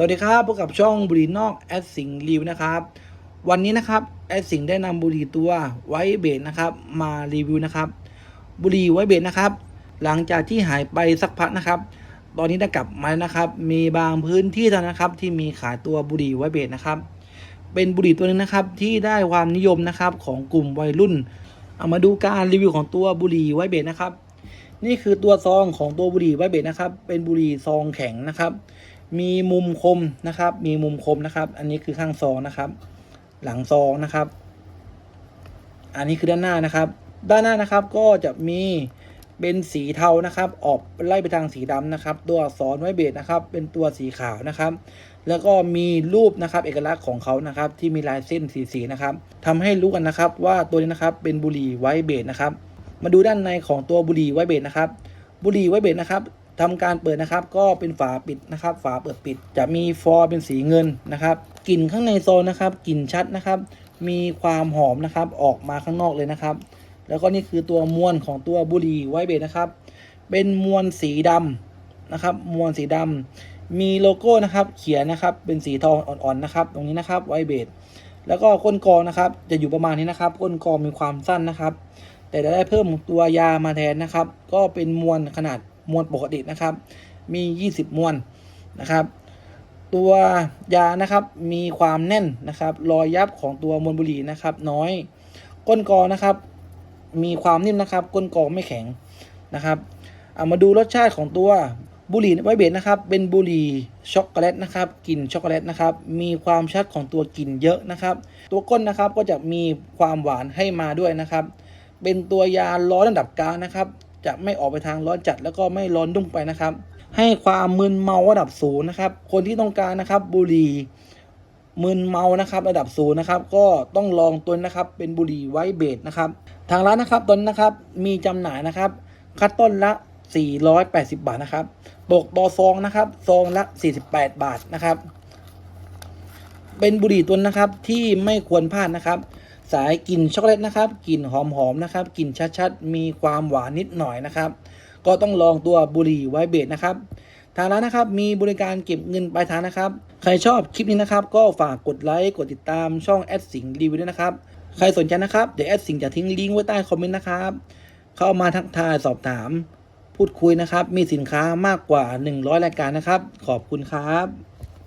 สวัสดีครับพบกับช่องบุรีนอกแอดสิงรีวิวนะครับ วันนี้นะครับแอดสิงได้นำบุรีตัวไวเบดนะครับ มารีวิวนะครับ บุรีไวเบดนะครับ หลังจากที่หายไปสักพักนะครับ ตอนนี้ได้กลับมาแล้วนะครับ มีบางพื้นที่เท่านั้นนะครับ ที่มีขายตัวบุรีไวเบดนะครับ เป็นบุรีตัวหนึงนะครับที่ได้ความนิยมนะครับของกลุ่มวัยรุ่น เอามาดูการรีวิวของตัวบุรีไวเบดนะครับ นี่คือตัวซองของตัวบุรีไวเบดนะครับ เป็นบุรีซองแข็งนะครับ มีมุมคมนะครับ มีมุมคมนะครับ อันนี้คือข้างซองนะครับ หลังซองนะครับ อันนี้คือด้านหน้านะครับ ด้านหน้านะครับก็จะมีเป็นสีเทานะครับ ออกไล่ไปทางสีดำนะครับ ตัวอักษรไว้เบสนะครับ เป็นตัวสีขาวนะครับ แล้วก็มีรูปนะครับ เอกลักษณ์ของเขานะครับ ที่มีลายเส้นสีสีๆนะครับทำให้รู้กันนะครับ ว่าตัวนี้นะครับเป็นบุหรี่ไวเบสนะครับ มาดูด้านในของตัวบุหรี่ไวเบสนะครับ บุหรี่ไวเบสนะครับ ทำการเปิดนะครับ ก็เป็นฝาปิดนะครับ ฝาเปิดปิด จะมีฟอยล์เป็นสีเงินนะครับกลิ่นข้างในโซนนะครับกลิ่นชัดนะครับ มีความหอมนะครับ ออกมาข้างนอกเลยนะครับ แล้วก็นี่คือตัวมวลของตัวบุหรี่ไวเบสนะครับ เป็นมวลสีดำนะครับ มวลสีดำมีโลโก้นะครับ เขียนนะครับ เป็นสีทองอ่อนๆนะครับ ตรงนี้นะครับไวเบสแล้วก็ก้นกรองนะครับ จะอยู่ประมาณนี้นะครับ ก้นกรองมีความสั้นนะครับ แต่จะได้เพิ่มตัวยามาแทนนะครับ ก็เป็นมวลขนาด มวลปกตินะครับ มี 20 มวลนะครับ ตัวยานะครับมีความแน่นนะครับ รอยยับของตัวมวลบุหรี่นะครับ น้อย ก้นกรอนะครับ มีความนิ่มนะครับ ก้นกรอไม่แข็งนะครับเอามาดูรสชาติของตัวบุหรี่ไวเบสนะครับ เป็นบุหรี่ช็อกโกแลตนะครับกลิ่นช็อกโกแลตนะครับ มีความชัดของตัวกลิ่นเยอะนะครับ ตัวก้นนะครับก็จะมีความหวานให้มาด้วยนะครับ เป็นตัวยาร้อนระดับกลางนะครับ จะไม่ออกไปทางร้อนจัดแล้วก็ไม่ร้อนดุ้งไปนะครับ ให้ความมึนเมาระดับสูงนะครับ คนที่ต้องการนะครับบุหรี่มึนเมานะครับระดับสูงนะครับ ก็ต้องลองตัวนี้นะครับ เป็นบุหรี่ไวเบสนะครับ ทางร้านนะครับตอนนะครับมีจำหน่ายนะครับ คัดต้นละ 480 บาทนะครับตกต่อซองนะครับซองละ 48 บาทนะครับ เป็นบุหรี่ตัวนะครับที่ไม่ควรพลาดนะครับ สายกลิ่นช็อกโกแลตนะครับกลิ่นหอมๆนะครับกลิ่นชัดๆมีความหวานนิดหน่อยนะครับ ก็ต้องลองตัวบุหรี่ไวเบสนะครับทางร้านนะครับมีบริการเก็บเงินปลายทางนะครับ ใครชอบคลิปนี้นะครับ ก็ฝากกดไลค์กดติดตามช่องแอดสิงรีวิวด้วยนะครับ ใครสนใจนะครับ เดี๋ยวแอดสิงจะทิ้งลิงก์ไว้ใต้คอมเมนต์นะครับ เข้ามาทักทายสอบถาม พูดคุยนะครับ มีสินค้ามากกว่า 100 รายการนะครับ ขอบคุณครับ